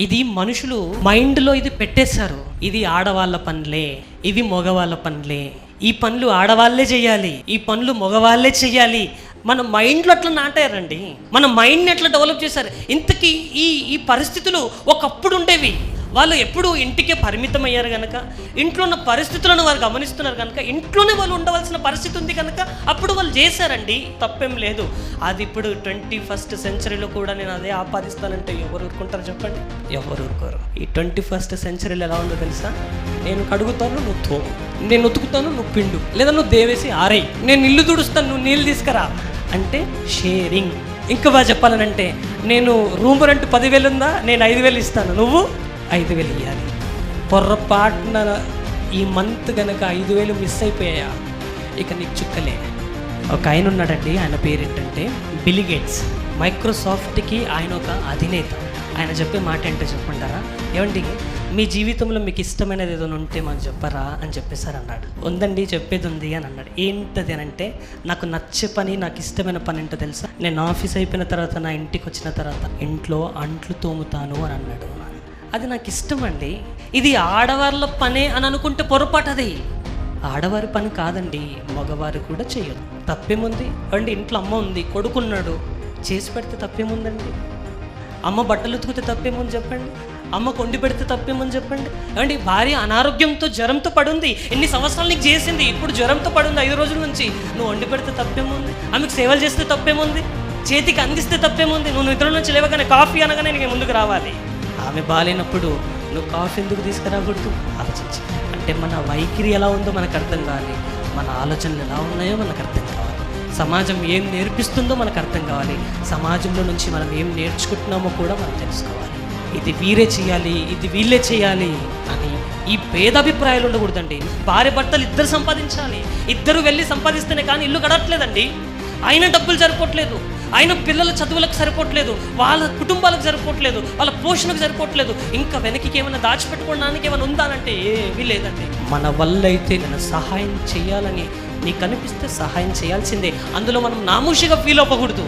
ఇది మనుషులు మైండ్లో ఇది పెట్టేశారు. ఇది ఆడవాళ్ళ పనులే ఇవి మగవాళ్ళ పనులే. ఈ పనులు ఆడవాళ్ళే చేయాలి ఈ పనులు మగవాళ్ళే చేయాలి. మన మైండ్లో అట్లా నాటారండి. మన మైండ్ని ఎట్లా డెవలప్ చేశారు? ఇంతకీ ఈ ఈ పరిస్థితులు ఒకప్పుడు ఉండేవి. వాళ్ళు ఎప్పుడు ఇంటికే పరిమితం అయ్యారు కనుక ఇంట్లో ఉన్న పరిస్థితులను వారు గమనిస్తున్నారు కనుక ఇంట్లోనే వాళ్ళు ఉండవలసిన పరిస్థితి ఉంది కనుక అప్పుడు వాళ్ళు చేశారండి తప్పేం లేదు. అది ఇప్పుడు ట్వంటీ ఫస్ట్ సెంచరీలో కూడా నేను అదే ఆపాదిస్తానంటే ఎవరు ఊరుకుంటారు చెప్పండి? ఎవరు ఊరుకోరు. ఈ ట్వంటీ ఫస్ట్ సెంచరీలో ఎలా ఉందో తెలుసా? నేను కడుగుతాను నువ్వు తో నేను ఉతుకుతాను నువ్వు పిండు. లేదా నువ్వు దేవేసి ఆరై నేను ఇల్లు తుడుస్తాను నువ్వు నీళ్ళు తీసుకురా. అంటే షేరింగ్. ఇంకా బాగా చెప్పాలనంటే నేను రూమ్ రెంట్ పదివేలు ఉందా? నేను ఐదు వేలు ఇస్తాను. నువ్వు? ఐదు వేలు ఇవ్వాలి పొర్రపాటున ఈ మంత్ కనుక ఐదు వేలు మిస్ అయిపోయాయా? ఇక నీకు చుక్కలే. ఒక ఆయన ఉన్నాడండి ఆయన పేరు ఏంటంటే బిలిగేట్స్ మైక్రోసాఫ్ట్కి ఆయన ఒక అధినేత. ఆయన చెప్పే మాట ఏంటో చెప్పుంటారా ఏమండి మీ జీవితంలో మీకు ఇష్టమైనది ఏదైనా ఉంటే మాకు చెప్పరా అని చెప్పేసారు అన్నాడు. ఉందండి చెప్పేది ఉంది అని అన్నాడు. ఏంటది అని అంటే నాకు నచ్చే పని నాకు ఇష్టమైన పని ఏంటో తెలుసా? నేను ఆఫీస్ అయిపోయిన తర్వాత నా ఇంటికి వచ్చిన తర్వాత ఇంట్లో అంట్లు తోముతాను అని అన్నాడు. అది నాకు ఇష్టం అండి ఇది ఆడవాళ్ళ పనే అని అనుకుంటే పొరపాటు అది ఆడవారి పని కాదండి మగవారు కూడా చేయరు. తప్పేముంది? అండి ఇంట్లో అమ్మ ఉంది కొడుకున్నాడు. చేసి పెడితే తప్పేముందండి? అమ్మ బట్టలు ఉతికితే తప్పేముంది చెప్పండి? అమ్మ కొండి పెడితే తప్పేమని చెప్పండి? అండి భార్య అనారోగ్యంతో జ్వరంతో పడుంది. ఎన్ని సంవత్సరాలు నీకు చేసింది? ఇప్పుడు జ్వరంతో పడుంది ఐదు రోజుల నుంచి. నువ్వు వండి పెడితే తప్పేముంది? ఆమెకు సేవలు చేస్తే తప్పేముంది? చేతికి అందిస్తే తప్పేముంది? నువ్వు నిద్ర నుంచి లేవగానే కాఫీ అనగానే నీకు ముందుకు రావాలి. ఆమె బాగాలేనప్పుడు నువ్వు కాఫీ ఎందుకు తీసుకురాకూడదు ఆలోచించి. అంటే మన వైఖరి ఎలా ఉందో మనకు అర్థం కావాలి. మన ఆలోచనలు ఎలా ఉన్నాయో మనకు అర్థం కావాలి. సమాజం ఏం నేర్పిస్తుందో మనకు అర్థం కావాలి. సమాజంలో నుంచి మనం ఏం నేర్చుకుంటున్నామో కూడా మనం తెలుసుకోవాలి. ఇది వీరే చేయాలి ఇది వీళ్ళే చేయాలి అని ఈ భేదాభిప్రాయాలు ఉండకూడదండి. భార్య భర్తలు ఇద్దరు సంపాదించాలి. ఇద్దరు వెళ్ళి సంపాదిస్తేనే కానీ ఇల్లు గడట్లేదండి అయినా డబ్బులు సరిపోవట్లేదు. ఆయన పిల్లల చదువులకు సరిపోవట్లేదు వాళ్ళ కుటుంబాలకు సరిపోవట్లేదు వాళ్ళ పోషణకు సరిపోవట్లేదు. ఇంకా వెనక్కి ఏమైనా దాచిపెట్టుకోవడానికి ఏమైనా ఉందానంటే ఏమీ లేదండి. మన వల్ల అయితే నేను సహాయం చేయాలని నీకు అనిపిస్తే సహాయం చేయాల్సిందే. అందులో మనం నామూషిగా ఫీల్ అవ్వకూడదు.